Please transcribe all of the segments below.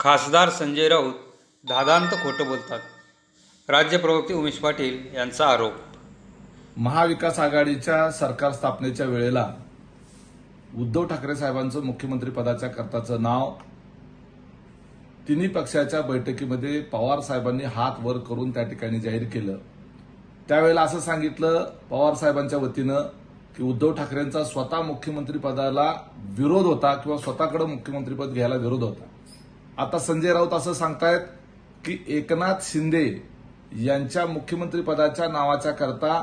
खासदार संजय राऊत दादांत खोटं बोलतात. राज्य प्रवक्ते उमेश पाटील यांचा आरोप. महाविकास आघाडीच्या सरकार स्थापनेच्या वेळेला उद्धव ठाकरे साहेबांचं मुख्यमंत्री पदाच्या करताचं नाव तिन्ही पक्षाच्या बैठकीमध्ये पवार साहेबांनी हात वर करून त्या ठिकाणी जाहीर केलं. त्यावेळेला असं सांगितलं पवार साहेबांच्या वतीनं की उद्धव ठाकरेंचा स्वतः मुख्यमंत्री पदाला विरोध होता किंवा स्वतःकडे मुख्यमंत्रीपद घ्यायला विरोध होता. आता संजय राऊत असं सांगतायत की एकनाथ शिंदे यांच्या मुख्यमंत्रीपदाच्या नावाच्या करता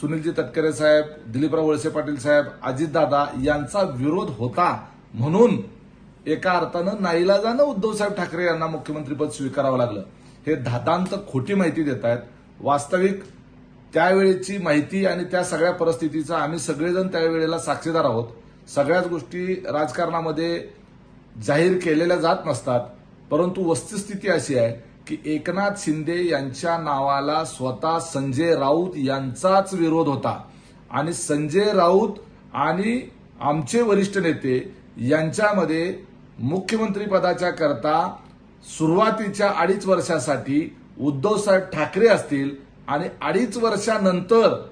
सुनीलजी तटकरे साहेब दिलीपराव वळसे पाटील साहेब अजितदादा यांचा विरोध होता म्हणून एका अर्थानं नाईलाजानं उद्धवसाहेब ठाकरे यांना मुख्यमंत्रीपद स्वीकारावं लागलं. हे धातांत खोटी माहिती देत आहेत वास्तविक त्यावेळेची माहिती आणि त्या सगळ्या परिस्थितीचा आम्ही सगळेजण त्यावेळेला साक्षीदार आहोत. सगळ्याच गोष्टी राजकारणामध्ये जाहीर केलेल्या जात नसतात. परंतु वस्तुस्थिती अशी आहे की एकनाथ शिंदे यांच्या नावाला स्वतः संजय राऊत यांचाच विरोध होता. आणि संजय राऊत आणि आमचे वरिष्ठ नेते यांच्यामध्ये मुख्यमंत्री पदाच्या करता सुरुवातीच्या अडीच वर्षासाठी उद्धवसाहेब ठाकरे असतील आणि अडीच वर्षानंतर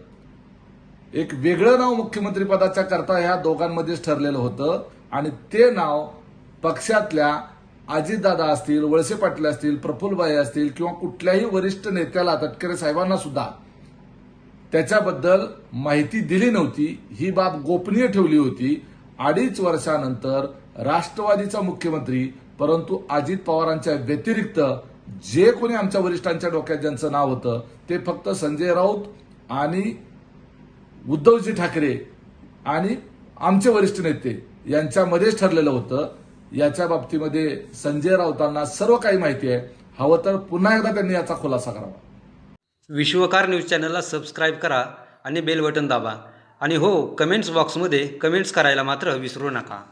एक वेगळं नाव मुख्यमंत्री पदाच्या करता ह्या दोघांमध्येच ठरलेलं होतं. आणि ते नाव पक्षातल्या अजितदादा असतील वळसे पाटील असतील प्रफुल्लबाई असतील किंवा कुठल्याही वरिष्ठ नेत्याला तटकरे साहेबांना सुद्धा त्याच्याबद्दल माहिती दिली नव्हती. ही बाब गोपनीय ठेवली होती. अडीच वर्षानंतर राष्ट्रवादीचा मुख्यमंत्री परंतु अजित पवारांच्या व्यतिरिक्त जे कोणी आमच्या वरिष्ठांच्या डोक्यात ज्यांचं नाव होतं ते फक्त संजय राऊत आणि उद्धवजी ठाकरे आणि आमचे वरिष्ठ नेते यांच्यामध्येच ठरलेलं होतं. याच्या बाबतीमध्ये संजय राऊतांना सर्व काही माहिती आहे. हवं तर पुन्हा एकदा त्यांनी याचा खुलासा करावा. विश्वकार न्यूज चॅनलला सबस्क्राईब करा आणि बेल बटन दाबा. आणि हो कमेंट्स बॉक्समध्ये कमेंट्स करायला मात्र विसरू नका.